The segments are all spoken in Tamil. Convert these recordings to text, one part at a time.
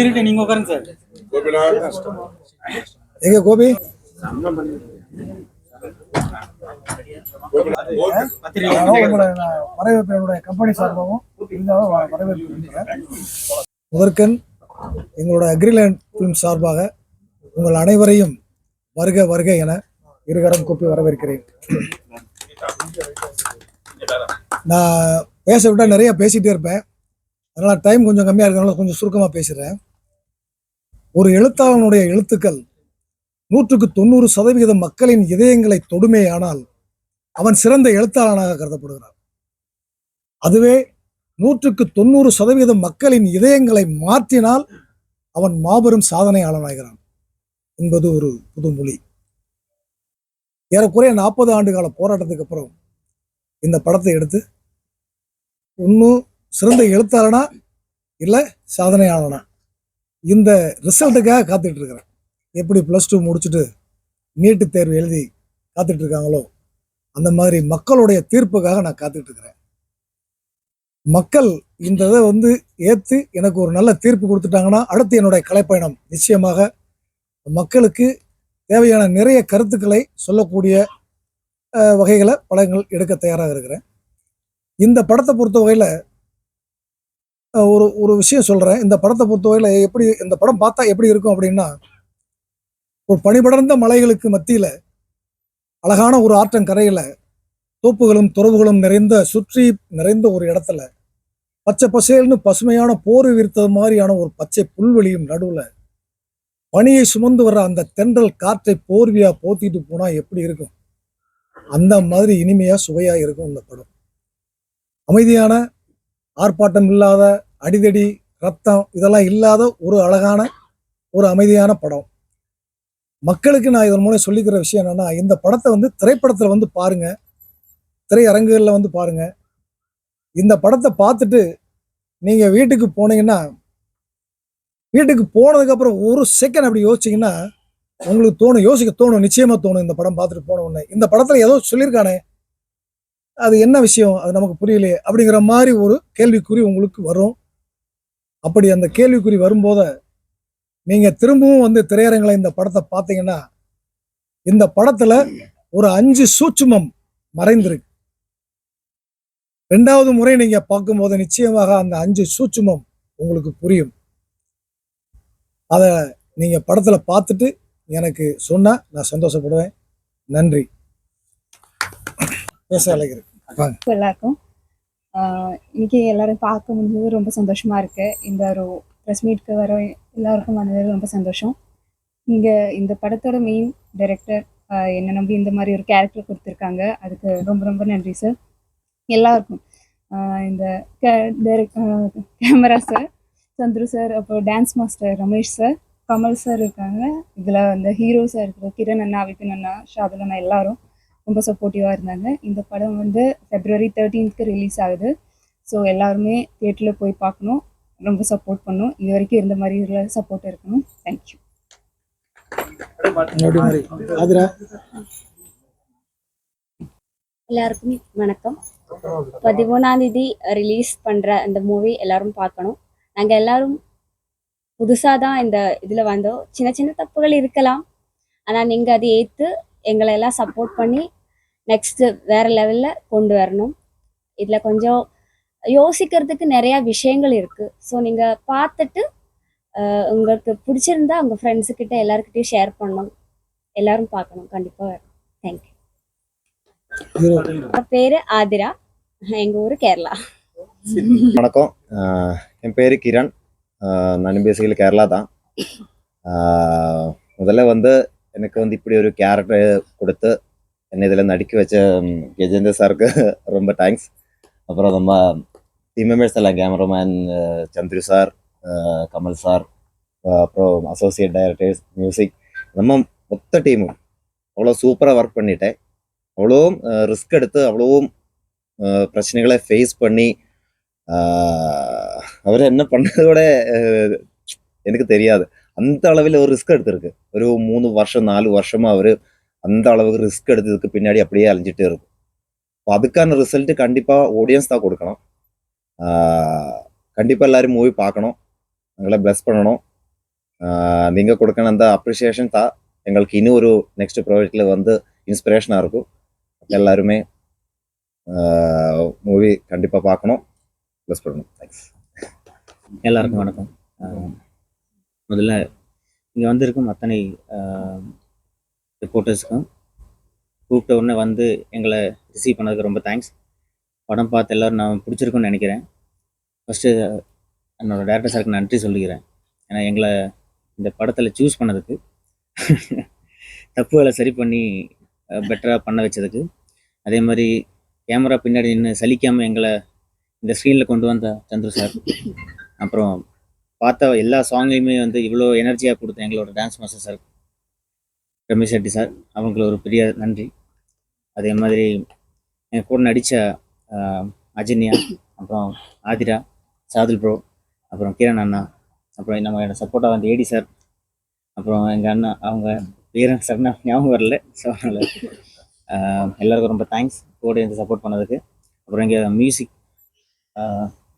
இருட்டு நீங்க உட்காருங்க சார். எங்க கோபி? வரவேற்பு என்னுடைய கம்பெனி சார்பாகவும். முதற்கண் எங்களோட அக்ரிலேண்ட் ஃபிலிம் சார்பாக உங்கள் அனைவரையும் வருக வருக என இருகரம் கூப்பி வரவேற்கிறேன். நான் பேச விட்டா நிறைய பேசிட்டே இருப்பேன். அதனால் டைம் கொஞ்சம் கம்மியாக இருக்கனால கொஞ்சம் சுருக்கமாக பேசுகிறேன் ஒரு எழுத்தாளனுடைய எழுத்துக்கள் நூற்றுக்கு தொண்ணூறு சதவிகித மக்களின் இதயங்களை தொடுமேயானால் அவன் சிறந்த எழுத்தாளனாக கருதப்படுகிறான். அதுவே நூற்றுக்கு தொண்ணூறு சதவீத மக்களின் இதயங்களை மாற்றினால் அவன் மாபெரும் சாதனையாளனாகிறான் என்பது ஒரு புதுமொழி ஏறக்குறைய நாற்பது ஆண்டு கால போராட்டத்துக்கு அப்புறம் இந்த படத்தை எடுத்து ஒன்று சிறந்த எழுத்தாளனா இல்லை சாதனையாளனா? இந்த ரிசல்ட்டுக்காக காத்துட்டு இருக்கிறேன் எப்படி ப்ளஸ் டூ முடிச்சுட்டு நீட்டு தேர்வு எழுதி காத்துட்டு இருக்காங்களோ அந்த மாதிரி மக்களுடைய தீர்ப்புக்காக நான் காத்துட்டு இருக்கிறேன் மக்கள் இந்த இதை வந்து ஏற்று எனக்கு ஒரு நல்ல தீர்ப்பு கொடுத்துட்டாங்கன்னா அடுத்து என்னுடைய கலைப்பயணம் நிச்சயமாக மக்களுக்கு தேவையான நிறைய கருத்துக்களை சொல்லக்கூடிய வகைகளை படங்கள் எடுக்க தயாராக இருக்கிறேன். இந்த படத்தை பொறுத்த வகையில் ஒரு ஒரு விஷயம் சொல்கிறேன் இந்த படத்தை பொறுத்தவரையில் எப்படி இந்த படம் பார்த்தா எப்படி இருக்கும் அப்படின்னா ஒரு பனிபடர்ந்த மலைகளுக்கு மத்தியில் அழகான ஒரு ஆற்றங்கரையில் தோப்புகளும் துறவுகளும் நிறைந்த சுற்றி நிறைந்த ஒரு இடத்துல பச்சை பசேல்னு பசுமையான போர் விரித்தது மாதிரியான ஒரு பச்சை புல்வெளியும் நடுவில் பனியை சுமந்து வர்ற அந்த தென்றல் காற்றை போர்வியாக போத்திட்டு போனால் எப்படி இருக்கும்? அந்த மாதிரி இனிமையாக சுவையாக இருக்கும் இந்த படம். அமைதியான ஆர்ப்பாட்டம் இல்லாத அடிதடி ரத்தம் இதெல்லாம் இல்லாத ஒரு அழகான ஒரு அமைதியான படம். மக்களுக்கு நான் இதன் மூலம் சொல்லிக்கிற விஷயம் என்னென்னா இந்த படத்தை வந்து திரைப்படத்தில் வந்து பாருங்கள் திரையரங்குகளில் வந்து பாருங்கள் இந்த படத்தை பார்த்துட்டு நீங்கள் வீட்டுக்கு போனீங்கன்னா வீட்டுக்கு போனதுக்கப்புறம் ஒரு செகண்ட் அப்படி யோசிச்சீங்கன்னா உங்களுக்கு தோணும் யோசிக்க தோணும் நிச்சயமாக தோணும் இந்த படம் பார்த்துட்டு போன உடனே. இந்த படத்தில் ஏதோ சொல்லியிருக்கானே அது என்ன விஷயம்? அது நமக்கு புரியலையே. அப்படிங்கிற மாதிரி ஒரு கேள்விக்குறி உங்களுக்கு வரும். அப்படி அந்த கேள்விக்குறி வரும்போது நீங்கள் திரும்பவும் வந்து திரையரங்கில் இந்த படத்தை பார்த்தீங்கன்னா இந்த படத்துல ஒரு அஞ்சு சூட்சுமம் மறைந்திருக்கு. ரெண்டாவது முறை நீங்கள் பார்க்கும்போது நிச்சயமாக அந்த அஞ்சு சூட்சுமம் உங்களுக்கு புரியும். அதை நீங்கள் படத்தில் பார்த்துட்டு எனக்கு சொன்னால் நான் சந்தோஷப்படுவேன். நன்றி. பேச அழைக்கிறேன் எல்லாருக்கும் ஆஹ் இன்னைக்கு எல்லாரும் பார்க்க முடிஞ்சது ரொம்ப சந்தோஷமா இருக்கு. இந்த ஒரு ப்ரெஸ் மீட்க்கு வர எல்லாருக்கும் வந்தது ரொம்ப சந்தோஷம். நீங்க இந்த படத்தோட மெயின் டைரக்டர் என்ன நம்பி இந்த மாதிரி ஒரு கேரக்டர் கொடுத்துருக்காங்க. அதுக்கு ரொம்ப ரொம்ப நன்றி சார் எல்லாருக்கும். ஆஹ் இந்த கேமரா சார் சந்துரு சார் அப்புறம் dance master Ramesh sir Kamal sir இருக்காங்க. இதில் அந்த ஹீரோஸாக இருக்கிற கிரண் அண்ணா விபின் அண்ணா ஷாதுல் அண்ணா எல்லாரும். ரொம்ப சப்போர்ட்டிவாக இருந்தாங்க. இந்த படம் வந்து ஃபெப்ரவரி தேர்ட்டீன்த்க்கு ரிலீஸ் ஆகுது. ஸோ எல்லாருமே தியேட்டரில் போய் பார்க்கணும். ரொம்ப சப்போர்ட் பண்ணணும். இது வரைக்கும் இருந்த மாதிரி சப்போர்ட் இருக்கணும். தேங்க்யூ எல்லாருக்கும் வணக்கம். பதிமூணாம் தேதி ரிலீஸ் பண்ற அந்த மூவி எல்லாரும் பார்க்கணும். நாங்க எல்லாரும் புதுசா தான் இந்த இதுல வந்தோம். சின்ன சின்ன தப்புகள் இருக்கலாம். ஆனா நீங்க அதை ஏத்து எங்களை எல்லாம் சப்போர்ட் பண்ணி நெக்ஸ்ட் வேற லெவல்ல கொண்டு வரணும். இதுல கொஞ்சம் யோசிக்கிறதுக்கு நிறைய விஷயங்கள் இருக்கு. ஸோ நீங்க பார்த்துட்டு உங்களுக்கு பிடிச்சிருந்தா உங்க ஃப்ரெண்ட்ஸு கிட்ட எல்லாருக்கிட்டையும் ஷேர் பண்ணணும். எல்லாரும் பார்க்கணும். கண்டிப்பா தேங்க்யூ ஹீரோ என் பேரு ஆதிரா. எங்க ஊரு கேரளா. வணக்கம். என் பேர் கிரண். நான் பேசிக்கலி கேரளா தான். ஆஹ் முதல்ல வந்து எனக்கு வந்து இப்படி ஒரு கேரக்டர் கொடுத்து என்னை இதில் நடிக்க வச்ச ம், கஜேந்திர சாருக்கு ரொம்ப தேங்க்ஸ் அப்புறம் நம்ம டீம் மெம்பர்ஸ் எல்லாம் cameraman Chandru sir ah Kamal sir ah அப்புறம் அசோசியேட் டைரக்டர்ஸ் மியூசிக் நம்ம மொத்த டீமும் அவ்வளோ சூப்பராக ஒர்க் பண்ணிட்டேன் அவ்வளோ ரிஸ்க் எடுத்து அவ்வளோ ஆஹ் பிரச்சனைகளை ஃபேஸ் பண்ணி அவர் என்ன பண்ணதோட ஆஹ் எனக்கு தெரியாது அந்த அளவில் ஒரு ரிஸ்க் எடுத்திருக்கு. ஒரு மூணு வருஷம் நாலு வருஷமாக அவர் அந்த அளவுக்கு ரிஸ்க் எடுத்ததுக்கு பின்னாடி அப்படியே அலைஞ்சிட்டு இருக்கும் இப்போ அதுக்கான ரிசல்ட்டு கண்டிப்பாக ஆடியன்ஸ் தான் கொடுக்கணும். கண்டிப்பாக எல்லோரும் மூவி பார்க்கணும். எங்களை ப்ளஸ் பண்ணணும். நீங்கள் கொடுக்கணும் அந்த அப்ரிஷியேஷன் தான் எங்களுக்கு இன்னும் ஒரு நெக்ஸ்ட் ப்ராஜெக்டில் வந்து இன்ஸ்பிரேஷனாக இருக்கும். எல்லாருமே மூவி கண்டிப்பாக பார்க்கணும். ப்ளஸ் பண்ணணும். தேங்க்ஸ் எல்லாருக்கும் வணக்கம். ஆஹ் முதல்ல இங்கே வந்திருக்கும் அத்தனை ரிப்போர்ட்டர்ஸ்க்கும் கூப்பிட்ட உடனே வந்து எங்களை ரிசீவ் பண்ணதுக்கு ரொம்ப தேங்க்ஸ் படம் பார்த்து எல்லோரும் நான் பிடிச்சிருக்குன்னு நினைக்கிறேன். ஃபஸ்ட்டு என்னோடய டேரக்டர் சாருக்கு நன்றி சொல்லிக்கிறேன். ஏன்னா எங்களை இந்த படத்தில் சூஸ் பண்ணதுக்கு தப்புகளை சரி பண்ணி பெட்டராக பண்ண வச்சதுக்கு. அதே மாதிரி கேமரா பின்னாடி நின்று சலிக்காமல் எங்களை இந்த ஸ்க்ரீனில் கொண்டு வந்த சந்துரு சார் அப்புறம் பார்த்த எல்லா சாங்லையுமே வந்து இவ்வளோ எனர்ஜியாக கொடுத்த எங்களோட dance master sir Ramesh Reddy sir அவங்களுக்கு ஒரு பெரிய நன்றி. அதே மாதிரி என் கூட நடித்த அஜன்யா அப்புறம் ஆதிரா சாதுல் ப்ரோ அப்புறம் கிரண் அண்ணா அப்புறம் நம்ம என்னோட சப்போர்ட்டாக வந்து ஏடி சார் அப்புறம் எங்கள் அண்ணா அவங்க வீரன் சார்னா ஞாபகம் வரல. ஸோ அதனால் எல்லாருக்கும் ரொம்ப தேங்க்ஸ் கூட இருந்து சப்போர்ட் பண்ணதுக்கு. அப்புறம் இங்கே மியூசிக்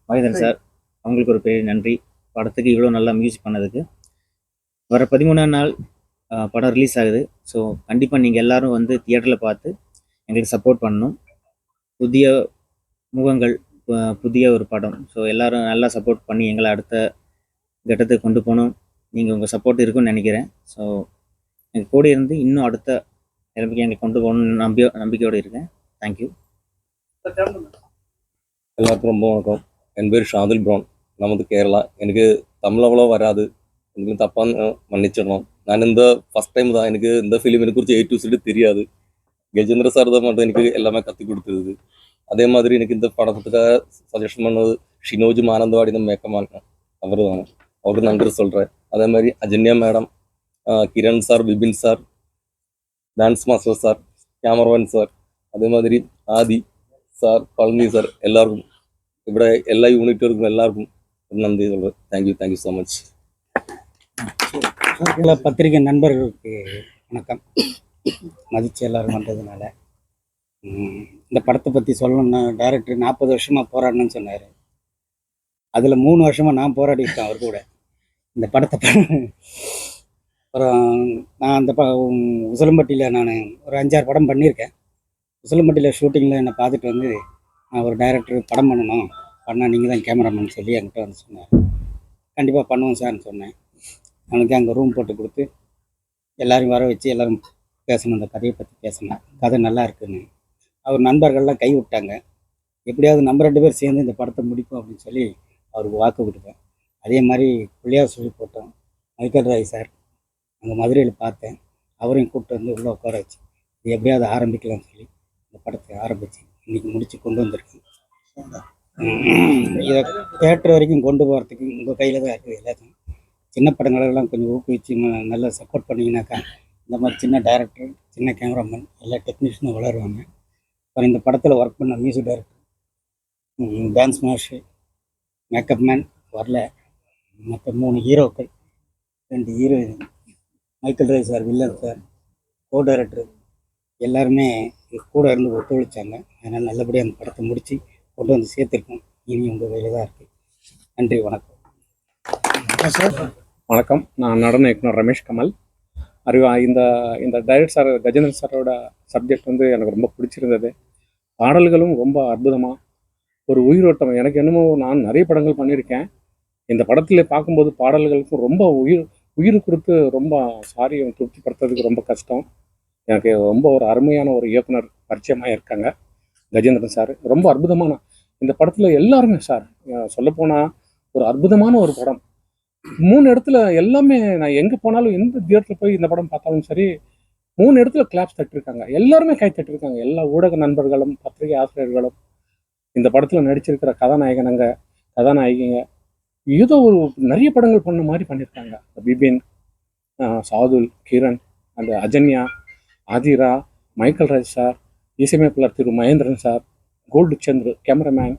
மகேந்திரன் சார் அவங்களுக்கு ஒரு பெரிய நன்றி. படத்துக்கு இவ்வளோ நல்லா மியூசிக் பண்ணதுக்கு. வர பதிமூணாம் நாள் படம் ரிலீஸ் ஆகுது. ஸோ கண்டிப்பாக நீங்கள் எல்லாரும் வந்து தியேட்டரில் பார்த்து எங்களுக்கு சப்போர்ட் பண்ணணும். புதிய முகங்கள் புதிய ஒரு படம். ஸோ எல்லாரும் நல்லா சப்போர்ட் பண்ணி எங்களை அடுத்த கட்டத்துக்கு கொண்டு போகணும். நீங்கள் உங்கள் சப்போர்ட் இருக்குன்னு நினைக்கிறேன். ஸோ எங்கள் கூட இருந்து இன்னும் அடுத்த நிலைமைக்கு எங்களை கொண்டு போகணும்னு நம்பி நம்பிக்கையோடு இருக்கேன். தேங்க்யூ எல்லாருக்கும் ரொம்ப வணக்கம். என் பேர் ஷாதில் ப்ரௌன். நான் வந்து கேரளா எனக்கு தமிழ் அவ்வளோ வராது எனக்கு தப்பாக மன்னிச்சிடணும் நான் இந்த ஃபஸ்ட் டைம் தான் எனக்கு இந்த ஃபிலிமினை குறித்து எயிட் டு சீடு தெரியாது கஜேந்திர சார் தான் மட்டும் எனக்கு எல்லாமே கற்றுக் கொடுத்தது அதே மாதிரி எனக்கு இந்த படத்துக்காக சஜஷன் பண்ணது ஷினோஜ் மானந்தவாடி இந்த மேக்கமான அவர் தான் அவருக்கு நன்றி சொல்கிறேன் அதே மாதிரி Ajanya madam Kiran sir Vipin sir dance master sir cameraman sir அதே மாதிரி ஆதி சார் பழனி சார் எல்லாருக்கும் ഇവിടെ എല്ലാ യൂണിറ്റുകൾക്കും എല്ലാവർക്കും நன்றி சொல்கிறேன் தேங்க்யூ தேங்க்யூ ஸோ மச் பத்திரிகை நண்பர்களுக்கு வணக்கம். மதிச்சு எல்லோரும் வந்ததுனால. இந்த படத்தை பற்றி சொல்லணும்னா டேரக்டர் நாற்பது வருஷமாக போராடணும்னு சொன்னார். அதில் மூணு வருஷமாக நான் போராடிட்டேன் அவர் கூட. இந்த படத்தை அப்புறம் நான் அந்த ப உசலம்பட்டியில் நான் ஒரு அஞ்சாறு படம் பண்ணியிருக்கேன். உசலம்பட்டியில் ஷூட்டிங்கில் என்னை பார்த்துட்டு வந்து நான் ஒரு டைரக்டர் படம் பண்ணணும். பண்ணால் நீங்கள் தான் கேமராமேன் சொல்லி என்கிட்ட வந்து சொன்னார். கண்டிப்பாக பண்ணுவோம் சார்னு சொன்னேன். அவனுக்கு அங்கே ரூம் போட்டு கொடுத்து எல்லோரும் வர வச்சு எல்லோரும் பேசணும் அந்த கதையை பற்றி பேசினேன் கதை நல்லா இருக்குன்னு. அவர் நண்பர்கள்லாம் கை விட்டாங்க. எப்படியாவது நம்ம ரெண்டு பேர் சேர்ந்து இந்த படத்தை முடிப்போம் அப்படின்னு சொல்லி அவருக்கு வாக்கு கொடுத்தேன் அதே மாதிரி பிள்ளையார் சொல்லி போட்டோம். மைக்கேல் ராய் சார் அங்கே மதுரையில் பார்த்தேன். அவரையும் கூப்பிட்டு வந்து உள்ளே உட்கார வச்சு இது எப்படியாவது ஆரம்பிக்கலாம்னு சொல்லி இந்த படத்தை ஆரம்பித்து இன்றைக்கி முடித்து கொண்டு வந்திருக்கேன். இதை தேட்டர் வரைக்கும் கொண்டு போகிறதுக்கு உங்கள் கையில் தான் இருக்குது எல்லாத்தையும். சின்ன படங்களெல்லாம் கொஞ்சம் ஊக்குவிச்சு நல்லா சப்போர்ட் பண்ணிங்கனாக்கா இந்த மாதிரி சின்ன டேரக்டர் சின்ன கேமராமேன் எல்லா டெக்னீஷியனும் வளருவாங்க. அப்புறம் இந்த படத்தில் ஒர்க் பண்ண music director dance master makeup man வரல. மற்ற மூணு ஹீரோக்கள் ரெண்டு heroine Michael Roy sir villain sir co director எல்லாருமே கூட இருந்து ஒத்துழைச்சாங்க. அதனால் நல்லபடியாக அந்த படத்தை முடித்து கொண்டு வந்து சேர்த்துருக்கோம். இனி உங்கள் கையில் தான் இருக்குது நன்றி வணக்கம். சார். வணக்கம். நான் நடன இயக்குனர் ரமேஷ் கமல். அறிவா இந்த இந்த டைரக்டர் சார் கஜேந்திரன் சாரோட சப்ஜெக்ட் வந்து எனக்கு ரொம்ப பிடிச்சிருந்தது. பாடல்களும் ரொம்ப அற்புதமாக ஒரு உயிரோட்டம். எனக்கு என்னமோ நான் நிறைய படங்கள் பண்ணியிருக்கேன். இந்த படத்தில் பார்க்கும்போது பாடல்களுக்கும் ரொம்ப உயிர் உயிர் கொடுத்து ரொம்ப சாரி திருப்திப்படுத்துறதுக்கு ரொம்ப கஷ்டம். எனக்கு ரொம்ப ஒரு அருமையான ஒரு இயக்குனர் பரிச்சயமாக இருக்காங்க. கஜேந்திரன் சார் ரொம்ப அற்புதமான இந்த படத்தில் எல்லாருமே சார் சொல்லப்போனால் ஒரு அற்புதமான ஒரு படம். மூணு இடத்துல எல்லாமே நான் எங்கே போனாலும் எந்த தியேட்டரில் போய் இந்த படம் பார்த்தாலும் சரி மூணு இடத்துல கிளாப்ஸ் தட்டிருக்காங்க. எல்லாருமே கை தட்டிருக்காங்க. எல்லா ஊடக நண்பர்களும் பத்திரிகை ஆசிரியர்களும். இந்த படத்தில் நடிச்சிருக்கிற கதாநாயகனங்க கதாநாயகிங்க. ஏதோ ஒரு நிறைய படங்கள் பண்ண மாதிரி பண்ணியிருக்காங்க பிபின் சாதுல் கிரண் அந்த அஜன்யா ஆதிரா மைக்கேல் ராஜ் சார் இசையமைப்பாளர் திரு மகேந்திரன் சார் கோல்டு சந்திர cameraman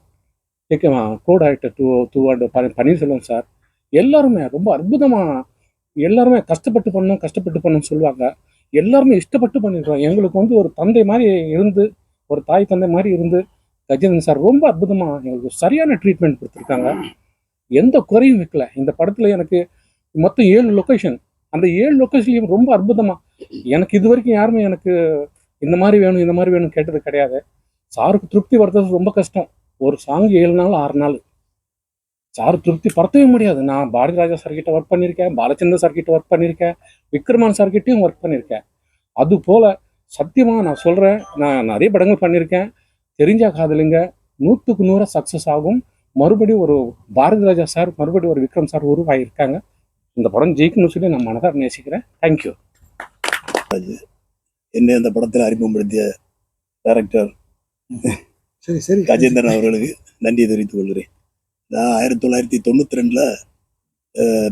co director two two and Panneerselvam sir எல்லாருமே ரொம்ப அற்புதமாக எல்லாருமே கஷ்டப்பட்டு பண்ணணும் கஷ்டப்பட்டு பண்ணணும்னு சொல்லுவாங்க. எல்லாருமே இஷ்டப்பட்டு பண்ணியிருக்கோம் எங்களுக்கு வந்து ஒரு தந்தை மாதிரி இருந்து ஒரு தாய் தந்தை மாதிரி இருந்து கஜேந்திரன் சார் ரொம்ப அற்புதமாக எங்களுக்கு சரியான ட்ரீட்மெண்ட் கொடுத்துருக்காங்க. எந்த குறையும் வைக்கல. இந்த படத்தில் எனக்கு மொத்தம் ஏழு லொக்கேஷன் அந்த ஏழு லொக்கேஷன்லையும் ரொம்ப அற்புதமாக எனக்கு இது வரைக்கும் யாருமே எனக்கு இந்த மாதிரி வேணும் இந்த மாதிரி வேணும் கேட்டது கிடையாது. சாருக்கு திருப்தி படுத்துறது ரொம்ப கஷ்டம். ஒரு சாங் ஏழு நாள் ஆறு நாள். சார் திருப்தி படுத்தவே முடியாது. நான் பாரதி ராஜா சார்கிட்ட ஒர்க் பண்ணியிருக்கேன் பாலச்சந்திர சார்கிட்ட ஒர்க் பண்ணியிருக்கேன் விக்ரமான் சார்கிட்டயும் ஒர்க் பண்ணியிருக்கேன். அது போல் சத்தியமாக நான் சொல்கிறேன் நான் நிறைய படங்கள் பண்ணியிருக்கேன். தெரிஞ்சா காதலுங்க. நூற்றுக்கு நூறு சக்ஸஸ் ஆகும். மறுபடியும் ஒரு பாரதி ராஜா சார் மறுபடியும் ஒரு விக்ரம் சார் உருவாகியிருக்காங்க இந்த படம் ஜெயிக்கணும்னு சொல்லி நான் மனதார் நேசிக்கிறேன். தேங்க்யூ என்னை அந்த படத்தில் அறிமுகப்படுத்திய டைரக்டர் சரி சரி. கஜேந்திரன் அவர்களுக்கு நன்றி தெரிவித்துக் கொள்கிறேன். நான் ஆயிரத்தி தொள்ளாயிரத்தி தொண்ணூற்றி ரெண்டில்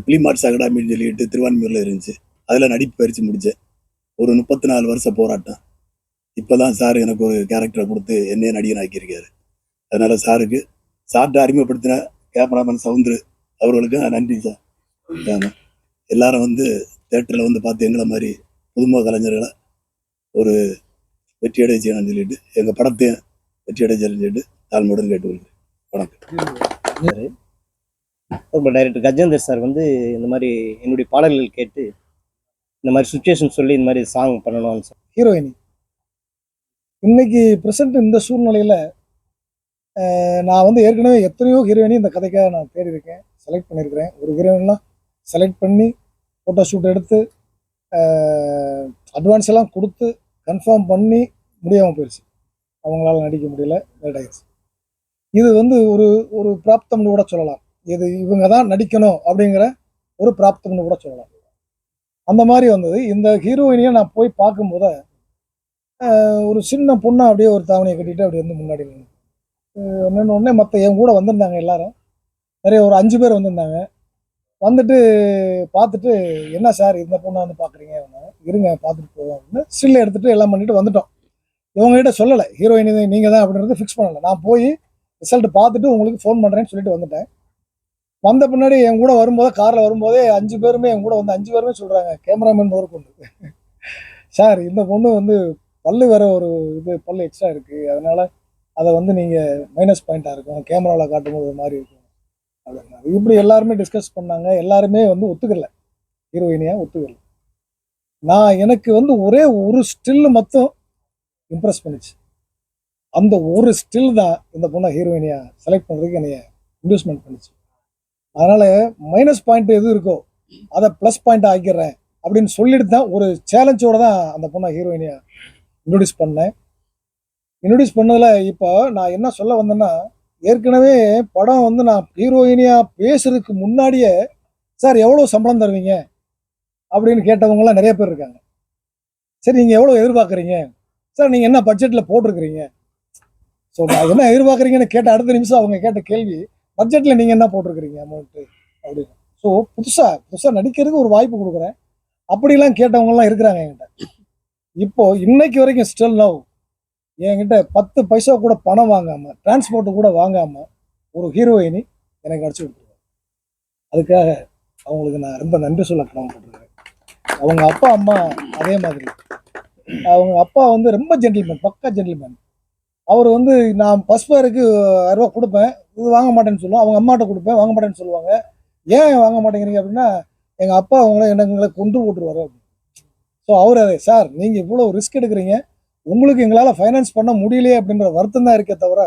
பிலிம் ஆர்ட்ஸ் அகாடமின்னு சொல்லிட்டு திருவான்மையூரில் இருந்துச்சு. அதில் நடிப்பு பயிற்சி முடித்தேன் ஒரு முப்பத்தி நாலு வருஷ போராட்டம். இப்போ தான் சார் எனக்கு ஒரு கேரக்டரை கொடுத்து என்னையே நடிகன் ஆக்கியிருக்காரு அதனால் சாருக்கு சார்ட்டை அறிமுகப்படுத்தின கேமராமேன் சவுந்தர் அவர்களுக்கு நன்றி சார். ஆமாம் எல்லாரும் வந்து தேட்டரில் வந்து பார்த்து எங்களை மாதிரி புதுமுக கலைஞர்களை ஒரு வெற்றியடை செய்யணும்னு சொல்லிட்டு எங்கள் படத்தையும் வெற்றியடை சொல்லிட்டு தாழ்மையுடன் கேட்டுக்கொள்கிறேன். வணக்கம். இப்போ டைரக்டர் கஜேந்தர் சார் வந்து இந்த மாதிரி என்னுடைய பாடல்கள் கேட்டு இந்த மாதிரி சுச்சுவேஷன் சொல்லி இந்த மாதிரி சாங் பண்ணணும்னு சார் ஹீரோயினி இன்னைக்கு ப்ரெசன்ட் இந்த சூழ்நிலையில் நான் வந்து ஏற்கனவே எத்தனையோ ஹீரோயினி இந்த கதைக்காக நான் தேடி இருக்கேன் செலக்ட் பண்ணியிருக்கிறேன். ஒரு ஹீரோயின்லாம் செலக்ட் பண்ணி ஃபோட்டோ ஷூட் எடுத்து அட்வான்ஸ் எல்லாம் கொடுத்து கன்ஃபார்ம் பண்ணி முடியாமல் போயிடுச்சு அவங்களால நடிக்க முடியல. லேட் ஆயிடுச்சு இது வந்து ஒரு ஒரு பிராப்தம்னு கூட சொல்லலாம். இது இவங்க தான் நடிக்கணும் அப்படிங்கிற ஒரு பிராப்தம்னு கூட சொல்லலாம். அந்த மாதிரி வந்தது. இந்த ஹீரோயினியை நான் போய் பார்க்கும்போது ஒரு சின்ன பொண்ணை அப்படியே ஒரு தாவணியை கட்டிட்டு அப்படியே வந்து முன்னாடி நின்று உடனே மற்ற என் கூட வந்திருந்தாங்க எல்லாரும். நிறைய ஒரு அஞ்சு பேர் வந்திருந்தாங்க. வந்துட்டு பார்த்துட்டு என்ன சார் இந்த பொண்ணை வந்து பார்க்குறீங்க? இருங்க பார்த்துட்டு போவோம். அப்படின்னு ஸ்டில் எடுத்துகிட்டு எல்லாம் பண்ணிட்டு வந்துட்டோம். இவங்ககிட்ட சொல்லலை. ஹீரோயின் நீங்கள் தான் அப்படின்றது ஃபிக்ஸ் பண்ணலை. நான் போய் ரிசல்ட் பார்த்துட்டு உங்களுக்கு ஃபோன் பண்ணுறேன்னு சொல்லிட்டு வந்துட்டேன். வந்த பின்னாடி என் கூட வரும்போது காரில் வரும்போதே அஞ்சு பேருமே என் கூட வந்து அஞ்சு பேருமே சொல்கிறாங்க கேமராமேன் ஒரு கொண்டு சார் இந்த பொண்ணு வந்து பல்லு வேற ஒரு இது பல்லு எக்ஸ்ட்ரா இருக்குது அதனால் அதை வந்து நீங்கள் மைனஸ் பாயிண்ட்டாக இருக்கும். கேமராவில் காட்டும்போது ஒரு மாதிரி இருக்கும். அப்படின்னாரு இப்படி எல்லாருமே டிஸ்கஸ் பண்ணாங்க. எல்லாருமே வந்து ஒத்துக்கல. ஹீரோயினியாக ஒத்துக்கல. நான் எனக்கு வந்து ஒரே ஒரு ஸ்டில் மட்டும் இம்ப்ரெஸ் பண்ணுச்சு. அந்த ஒரு ஸ்டில் தான் இந்த பொண்ணை ஹீரோயினியாக செலக்ட் பண்ணுறதுக்கு என்னைய இன்வெஸ்ட்மெண்ட் பண்ணுச்சு. அதனால் மைனஸ் பாயிண்ட் எது இருக்கோ அதை ப்ளஸ் பாயிண்ட் ஆக்கிடுறேன் அப்படின்னு சொல்லிட்டு தான் ஒரு சேலஞ்சோட தான் அந்த பொண்ணை ஹீரோயினியாக இன்ட்ரடியூஸ் பண்ணேன். இன்ட்ரடியூஸ் பண்ணதில் இப்போ நான் என்ன சொல்ல வந்தேன்னா ஏற்கனவே படம் வந்து நான் ஹீரோயினியாக பேசுறதுக்கு முன்னாடியே சார் எவ்வளோ சம்பளம் தருவீங்க? அப்படின்னு கேட்டவங்களாம் நிறைய பேர் இருக்காங்க. சரி நீங்கள் எவ்வளோ எதிர்பார்க்குறீங்க? சார் நீங்கள் என்ன பட்ஜெட்டில் போட்டிருக்கிறீங்க? ஸோ நான் என்ன எதிர்பார்க்குறீங்கன்னு கேட்ட அடுத்த நிமிஷம் அவங்க கேட்ட கேள்வி பட்ஜெட்டில் நீங்கள் என்ன போட்டிருக்கிறீங்க அமௌண்ட்டு அப்படின்னு. ஸோ புதுசாக புதுசாக நடிக்கிறதுக்கு ஒரு வாய்ப்பு கொடுக்குறேன். அப்படிலாம் கேட்டவங்கலாம் இருக்கிறாங்க என்கிட்ட. இப்போ இன்னைக்கு வரைக்கும் ஸ்டில் நவ் என்கிட்ட பத்து பைசா கூட பணம் வாங்காமல் டிரான்ஸ்போர்ட்டு கூட வாங்காமல் ஒரு ஹீரோயினி எனக்கு அடிச்சு கொடுத்துருவாங்க அதுக்காக அவங்களுக்கு நான் ரொம்ப நன்றி சொல்ல கடமைப்பட்டிருக்கேன் அவங்க அப்பா அம்மா அதே மாதிரி. அவங்க அப்பா வந்து ரொம்ப ஜென்டில்மேன் பக்கா ஜென்டில்மேன் அவர் வந்து நான் பஸ்பேருக்கு அறுபா ரூபா கொடுப்பேன். இது வாங்க மாட்டேன்னு சொல்லுவோம். அவங்க அம்மாட்ட கொடுப்பேன். வாங்க மாட்டேன்னு சொல்லுவாங்க. ஏன் வாங்க மாட்டேங்கிறீங்க அப்படின்னா எங்கள் அப்பா அவங்கள எங்களை கொண்டு போட்டுருவாரு அப்படின்னு. ஸோ அவர் அதை சார் நீங்கள் இவ்வளோ ரிஸ்க் எடுக்கிறீங்க. உங்களுக்கு எங்களால் ஃபைனான்ஸ் பண்ண முடியலையே அப்படின்ற வருத்தம் தான் இருக்கே தவிர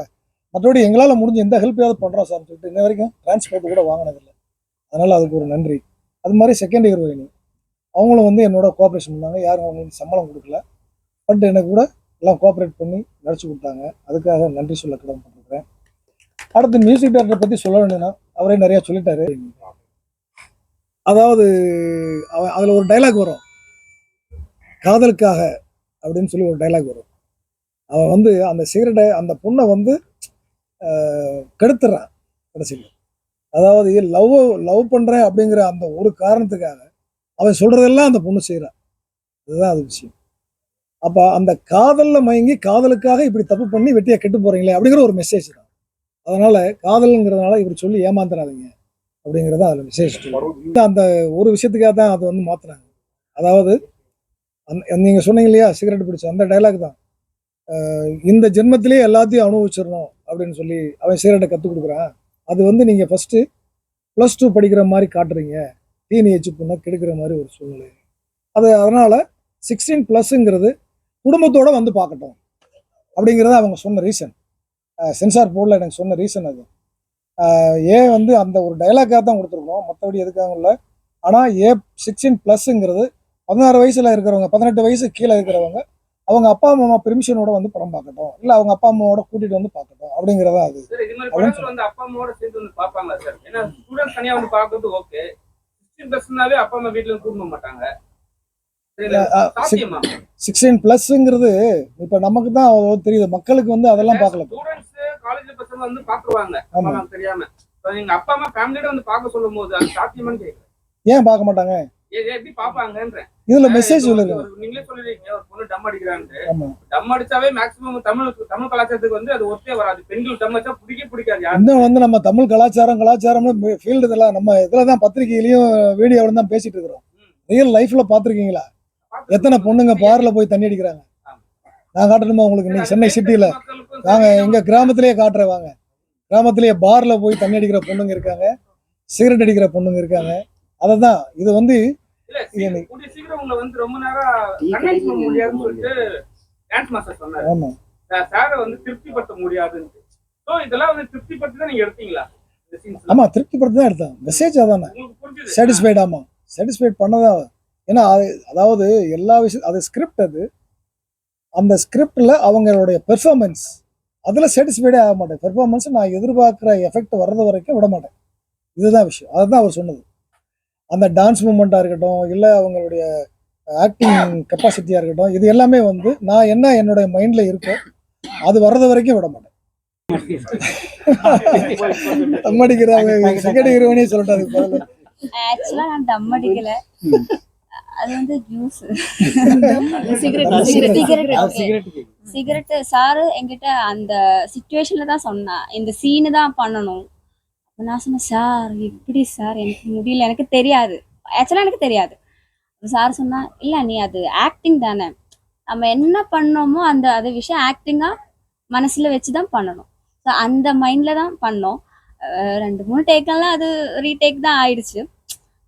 மற்றபடி எங்களால் முடிஞ்ச எந்த ஹெல்ப்பையாவது பண்ணுறோம் சார்னு சொல்லிட்டு இன்ன வரைக்கும் டிரான்ஸ்போர்ட் கூட வாங்கினதில்லை. அதனால் அதுக்கு ஒரு நன்றி. அது மாதிரி செகண்ட் இயர் அவங்களும் வந்து என்னோட கோஆப்ரேஷன் பண்ணாங்க. யாரும் அவங்களுக்கு சம்பளம் கொடுக்கல. பட் எனக்கு கூட எல்லாம் கோஆப்ரேட் பண்ணி நடிச்சு கொடுத்தாங்க. அதுக்காக நன்றி சொல்ல கடமைப்பட்டிருக்கிறேன் அடுத்து மியூசிக் டைரக்டரை பற்றி சொல்ல வேண்டியதுன்னா அவரே நிறையா சொல்லிட்டாரு. அதாவது அவ- அதில் ஒரு டைலாக் வரும். காதலுக்காக அப்படின்னு சொல்லி ஒரு டைலாக் வரும். அவன் வந்து அந்த சிகரெட்டை அந்த பொண்ணை வந்து கெடுத்துறான் கடைசியில். அதாவது லவ் லவ் பண்ணுறேன் அப்படிங்கிற அந்த ஒரு காரணத்துக்காக அவன் சொல்கிறதெல்லாம் அந்த பொண்ணு செய்கிறான் இதுதான் அது விஷயம். அப்போ அந்த காதலில் மயங்கி காதலுக்காக இப்படி தப்பு பண்ணி வெட்டியாக கெட்டு போகிறீங்களே அப்படிங்கிற ஒரு மெசேஜ் தான். அதனால் காதலுங்கிறதுனால இப்படி சொல்லி ஏமாந்துடாதீங்க அப்படிங்கிறத அதில் மெசேஜ் அந்த ஒரு விஷயத்துக்காக தான் அதை வந்து மாற்றுறாங்க அதாவது அந் நீங்கள் சொன்னீங்க இல்லையா சிகரெட் பிடிச்ச அந்த டைலாக் தான். இந்த ஜென்மத்திலேயே எல்லாத்தையும் அனுபவிச்சிடணும் அப்படின்னு சொல்லி அவன் சிகரெட்டை கற்றுக் கொடுக்குறான். அது வந்து நீங்கள் ஃபஸ்ட்டு ப்ளஸ் டூ படிக்கிற மாதிரி காட்டுறீங்க. டீனேஜ் பொண்ணை கெடுக்கிற மாதிரி ஒரு சூழ்நிலை. அது அதனால் சிக்ஸ்டீன் ப்ளஸ்ஸுங்கிறது குடும்பத்தோட வந்து பார்க்கட்டும். அப்படிங்கிறது அவங்க சொன்ன ரீசன் சென்சார் போர்டில் எனக்கு சொன்ன ரீசன் அது. ஏன் வந்து அந்த ஒரு டைலாக்காக தான் கொடுத்துருக்கோம். மற்றபடி எதுக்காகவும் இல்லை. ஆனால் ஏ சிக்ஸ்டீன் ப்ளஸ்ஸுங்கிறது பதினாறு வயசில் இருக்கிறவங்க பதினெட்டு வயசு கீழே இருக்கிறவங்க அவங்க அப்பா அம்மா பெர்மிஷனோட வந்து படம் பார்க்கட்டும். இல்லை அவங்க அப்பா அம்மாவோட கூட்டிட்டு வந்து பார்க்கட்டும். அப்படிங்கிறதா அது. சிக்ஸ்டீன் பிளஸ்னாவே அப்பா அம்மா வீட்டுல கூட்டு போக மாட்டாங்க சிக்ஸ்டீன் ப்ளஸ்ங்கிறது இப்போ நமக்கு தான் தெரியுது. மக்களுக்கு வந்து அதெல்லாம் பார்க்கல. ஸ்டூடெண்ட்ஸ் காலேஜ் பசங்க வந்து பாத்துருவாங்க தெரியாம. எங்க அப்பா அம்மா ஃபேமிலியோட வந்து பார்க்க சொல்லும் போது அது சாத்தியமான்னு கேக்குறேன். ஏன் பார்க்க மாட்டாங்க? எப்படி இதுல மெசேஜ் சொல்லுங்க. நீங்களே சொல்லிருக்கீங்க ஒரு பொண்ணு டம் அடிக்கிறான்ட்டு. ஆமா. டம் அடிச்சாவே மேக்ஸிமம் தமிழ் தமிழ் கலாச்சாரத்துக்கு வந்து அது ஒத்தே வராது. பெண்கள் டம் அடிச்சா பிடிக்க பிடிக்காது இன்னும் வந்து நம்ம தமிழ் கலாச்சாரம் கலாச்சாரம்னு ஃபீல்டு இதெல்லாம் நம்ம இதில் தான் பத்திரிகையிலையும் வீடியோவில் தான் பேசிட்டு இருக்கிறோம். ரியல் லைஃப்ல பார்த்துருக்கீங்களா? எத்தனை பொண்ணுங்க பார்ல போய் தண்ணி அடிக்கிறாங்க? நான் காட்டணுமா உங்களுக்கு இன்னைக்கு சென்னை சிட்டியில் வாங்க எங்க கிராமத்திலேயே காட்டுறேன் வாங்க. கிராமத்திலேயே பார்ல போய் தண்ணி அடிக்கிற பொண்ணுங்க இருக்காங்க. சிகரெட் அடிக்கிற பொண்ணுங்க இருக்காங்க. அதை தான் இது வந்து ஆமா? ஆமா திருப்திப்படுத்தி தான் எடுத்தேன். மெசேஜ் அதானே? சாட்டிஸ்ஃபைட் ஆமா. சாட்டிஸ்ஃபைட் பண்ணதான் ஏன்னா அது அதாவது எல்லா விஷயம் அது ஸ்கிரிப்ட் அது. அந்த ஸ்கிரிப்டில் அவங்களுடைய பெர்ஃபார்மன்ஸ் அதில் சாட்டிஸ்ஃபைடே ஆக மாட்டேன். பெர்ஃபார்மன்ஸ் நான் எதிர்பார்க்குற எஃபெக்ட் வர்றது வரைக்கும் விட மாட்டேன். இதுதான் விஷயம். அதுதான் அவர் சொன்னது. அந்த டான்ஸ் மூமெண்ட்டாக இருக்கட்டும் இல்லை அவங்களுடைய ஆக்டிங் கெப்பாசிட்டியாக இருக்கட்டும் இது எல்லாமே வந்து நான் என்ன என்னுடைய மைண்டில் இருக்கோ அது வர்றது வரைக்கும் விட மாட்டேன். தம்மடிக்கிறவங்க சிகரெட் இருவனே சொல்லிட்டு அதுக்கு பதிலா. ஆக்சுவலா நான் தம் அடிக்கல. அது வந்து ஜூஸ் சிகரெட் அது cigarette cigarette. Cigarette cigarette sir என்கிட்ட அந்த சுச்சுவேஷன்ல தான் சொன்னா. இந்த சீனு தான் பண்ணணும். நான் சொன்னேன் சார் எப்படி சார்? எனக்கு முடியல. எனக்கு தெரியாது. ஆக்சுவலாக எனக்கு தெரியாது. சார் சொன்னா இல்லை நீ அது ஆக்டிங் தானே. நம்ம என்ன பண்ணோமோ அந்த அது விஷயம் ஆக்டிங்காக மனசில் வச்சு தான் பண்ணணும். ஸோ அந்த மைண்டில் தான் பண்ணோம். ரெண்டு மூணு டேக்கெல்லாம் அது ரீடேக் தான் ஆயிடுச்சு.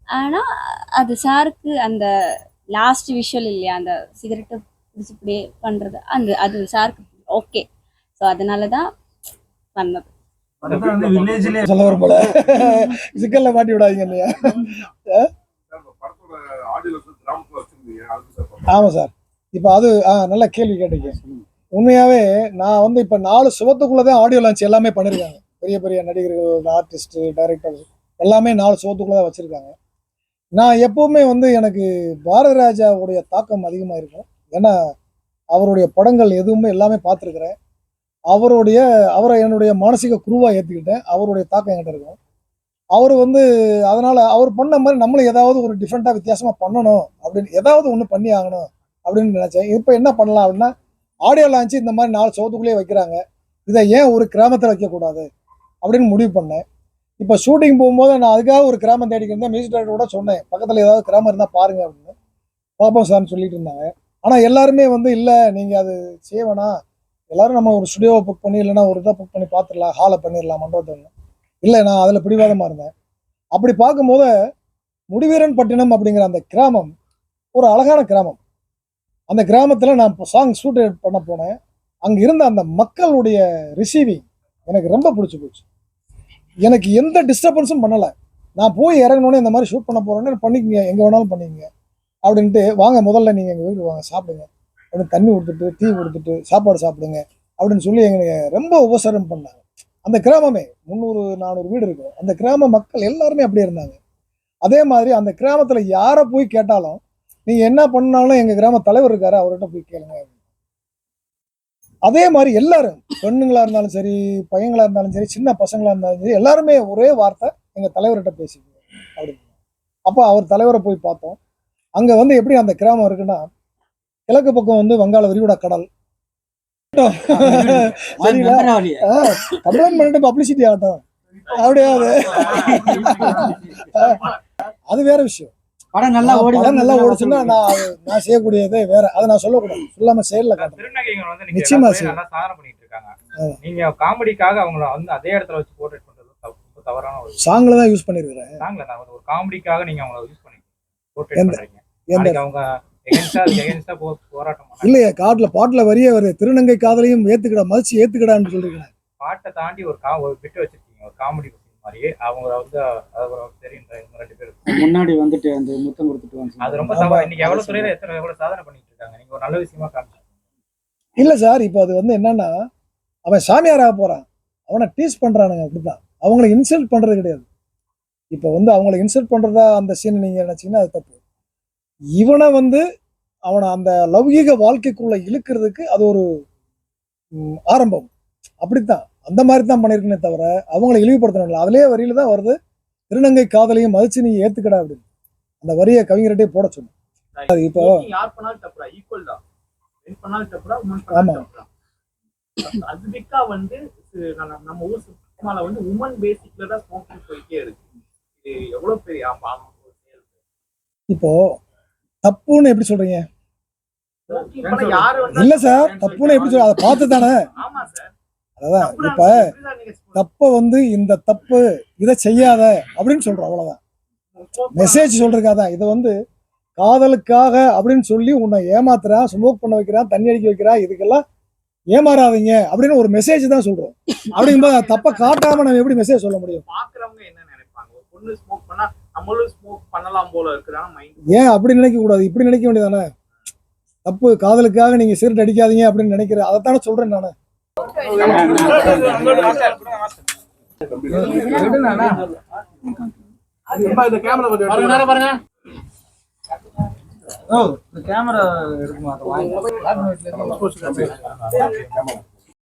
ஆனால் அது சாருக்கு அந்த லாஸ்ட் விஷுவல் இல்லையா? அந்த சிகரெட்டை பிடிச்சி இப்படியே பண்ணுறது அந்த அது சாருக்கு ஓகே ஸோ அதனால தான் பண்ணது. சொல்ல வரும் போல. சிக்கல்ல மாட்டி விடாதீங்க இல்லையா ஆமா சார். இப்போ அது ஆ நல்ல கேள்வி கேட்டீங்க. உண்மையாவே நான் வந்து இப்போ நாலு சுவத்துக்குள்ளதான் ஆடியோ லான்ச் எல்லாமே பண்ணிருக்காங்க. பெரிய பெரிய நடிகர்கள் ஆர்டிஸ்ட் டைரக்டர் எல்லாமே நாலு சுவத்துக்குள்ள தான் வச்சிருக்காங்க. நான் எப்பவுமே வந்து எனக்கு பாரத ராஜாவுடைய தாக்கம் அதிகமாக இருக்கும் ஏன்னா அவருடைய படங்கள் எதுவுமே எல்லாமே பார்த்துருக்குறேன். அவருடைய அவரை என்னுடைய மானசீக குருவாக ஏற்றுக்கிட்டேன் அவருடைய தாக்கம் என்கிட்ட இருக்கும். அவர் வந்து அதனால் அவர் பண்ண மாதிரி நம்மளும் ஏதாவது ஒரு டிஃப்ரெண்ட்டாக வித்தியாசமாக பண்ணணும். அப்படின்னு ஏதாவது ஒன்று பண்ணி ஆகணும் அப்படின்னு நினச்சேன். இப்போ என்ன பண்ணலாம் அப்படின்னா ஆடியோ லான்ச்சு இந்த மாதிரி நாலு சோத்துக்குள்ளேயே வைக்கிறாங்க. இதை ஏன் ஒரு கிராமத்தில் வைக்கக்கூடாது அப்படின்னு முடிவு பண்ணேன். இப்போ ஷூட்டிங் போகும்போது நான் அதுக்காக ஒரு கிராமம் தேடிக்கிறேன் மியூசிக் டைரக்டரோட சொன்னேன். பக்கத்தில் ஏதாவது கிராமம் இருந்தால் பாருங்கள் அப்படின்னு. பாப்போம் சார்னு சொல்லிட்டு இருந்தாங்க. ஆனால் எல்லாருமே வந்து இல்லை நீங்கள் அது செய்வேணா எல்லாரும் நம்ம ஒரு ஸ்டுடியோவை புக் பண்ணி இல்லைன்னா ஒரு இதை புக் பண்ணி பார்த்துடலாம் ஹாலை பண்ணிடலாம் மண்டபத்தை இல்லை நான் அதில் பிடிவாதமாக இருந்தேன். அப்படி பார்க்கும்போது முடிவீரன் பட்டினம் அப்படிங்கிற அந்த கிராமம் ஒரு அழகான கிராமம். அந்த கிராமத்தில் நான் சாங் ஷூட் பண்ண போனேன். அங்கே இருந்த அந்த மக்களுடைய ரிசீவிங் எனக்கு ரொம்ப பிடிச்சி போச்சு. எனக்கு எந்த டிஸ்டர்பன்ஸும் பண்ணலை. நான் போய் இறங்கினோடனே இந்த மாதிரி ஷூட் பண்ண போகிறேன்னு பண்ணிக்கங்க எங்கே வேணாலும் பண்ணிக்கங்க அப்படின்ட்டு வாங்க முதல்ல நீங்கள் எங்கள் வீட்டுக்கு வாங்க சாப்பிடுங்க. அப்படின்னு தண்ணி கொடுத்துட்டு டீ கொடுத்துட்டு சாப்பாடு சாப்பிடுங்க அப்படின்னு சொல்லி எங்களுக்கு ரொம்ப உபசரம் பண்ணாங்க. அந்த கிராமமே முந்நூறு நானூறு வீடு இருக்கும். அந்த கிராம மக்கள் எல்லாருமே அப்படியே இருந்தாங்க. அதே மாதிரி அந்த கிராமத்தில் யாரை போய் கேட்டாலும் நீங்கள் என்ன பண்ணாலும் எங்கள் கிராம தலைவர் இருக்காரு அவர்கிட்ட போய் கேளுங்க அதே மாதிரி எல்லாரும் பெண்ணுங்களா இருந்தாலும் சரி பையங்களா இருந்தாலும் சரி சின்ன பசங்களா இருந்தாலும் சரி எல்லாருமே ஒரே வார்த்தை எங்கள் தலைவர்கிட்ட பேசிக்கோங்க அப்படின்னு. அப்போ அவர் தலைவரை போய் பார்த்தோம். அங்கே வந்து எப்படி அந்த கிராமம் இருக்குன்னா கிழக்கு பக்கம் வந்து வங்காள விரிகுடா கடல். சரிங்களா? கம்ப்ளைண்ட் பண்ணிட்டு பப்ளிசிட்டி ஆகட்டும். அப்படியே அது. அது வேற விஷயம். படம் நல்லா ஓடி படம் நல்லா ஓடிச்சுன்னா நான் நான் செய்யக்கூடியதே வேற. அதை நான் சொல்லக்கூடாது. சொல்லாம செயல்ல வந்து நிச்சயமா. நல்லா சாதனை பண்ணிட்டு இருக்காங்க. நீங்க காமெடிக்காக அவங்கள வந்து அதே இடத்துல வச்சு போர்ட்ரேட் பண்றது தப்பு தவறான ஒரு சாங்கில் தான் யூஸ் பண்ணியிருக்கிறேன் சாங்ல நான் ஒரு காமெடிக்காக நீங்க அவங்கள யூஸ் பண்ணி போர்ட்ரேட் பண்றீங்க. அவங்க இல்லையே காட்டில் பாட்டில் வரியே வருது. திருநங்கை காதலையும் ஏத்துக்கிடா மதிச்சு ஏத்துக்கிடான்னு சொல்லிருக்கேன் பாட்டை தாண்டி ஒரு கா ஒரு பிட்டு வச்சிருக்கீங்க ஒரு காமெடி மாதிரி. அவங்க வந்து அது ஒரு தெரியும் இவங்க ரெண்டு பேரும். முன்னாடி வந்துட்டு அந்த முத்தம் கொடுத்துட்டு வந்து அது ரொம்ப இன்னைக்கு எவ்வளவு துறையில எத்தனை எவ்வளவு சாதனை பண்ணிட்டு இருக்காங்க? நீங்க ஒரு நல்ல விஷயமா காமிச்சு. இல்லை சார் இப்போ அது வந்து என்னன்னா அவன் சாமியாராக போகிறான் அவனை டீஸ் பண்ணுறானுங்க அப்படிதான் அவங்கள இன்சல்ட் பண்ணுறது கிடையாது. இப்போ வந்து அவங்கள இன்சல்ட் பண்ணுறதா அந்த சீன் நீங்கள் நினச்சிங்கன்னா அது தப்பு. இவனை வந்து அவனை அந்த லௌகீக வாழ்க்கைக்குள்ள இழுக்கிறதுக்கு அது ஒரு ஆரம்பம். அப்படித்தான். அந்த மாதிரி தான் பண்ணியிருக்கனே தவிர அவங்கள இழிவுபடுத்தணும் அதிலே வரியில தான் வருது திருநங்கை காதலையும் மதிச்சு நீ ஏத்துக்கடா அப்படின்னு. அந்த வரியை கவிஞர்கிட்டே போட சொன்னேன். அது இப்போ ஆமா. வந்து நம்ம- ஊர் வந்து உமன் பேசிக்ல தான் ஸ்மோக்கிங் போயிட்டே இருக்கு. இது எவ்வளவு பெரிய. இப்போ தப்புன்னு எப்படி சொல்றீங்க? இல்ல சார் தப்புன்னு எப்படி சொல்ற அதை பார்த்து தானே? அதான் இப்ப தப்ப வந்து இந்த தப்பு இதை செய்யாத அப்படின்னு சொல்றோம் அவ்வளவுதான். மெசேஜ் சொல்றதுக்காக இதை வந்து காதலுக்காக அப்படின்னு சொல்லி உன்னை ஏமாத்துறான் ஸ்மோக் பண்ண வைக்கிறான் தண்ணி அடிக்க வைக்கிறான் இதுக்கெல்லாம் ஏமாறாதீங்க அப்படின்னு ஒரு மெசேஜ் தான் சொல்றோம். அப்படிங்கும்போது தப்பை காட்டாம நம்ம எப்படி மெசேஜ் சொல்ல முடியும்? பாக்குறவங்க என்ன நினைப்பாங்க? நம்மளும் ஸ்மோக் பண்ணலாம் போல இருக்குறாங்க மைண்ட் ஏன் அப்படி நினைக்க கூடாது இப்படி நினைக்க வேண்டியதானே? தப்பு காதலுக்காக நீங்க சிகரெட் அடிக்காதீங்க அப்படின்னு நினைக்கிற அதைத்தானே சொல்றேன் நானு. கேமரா எடுக்குமா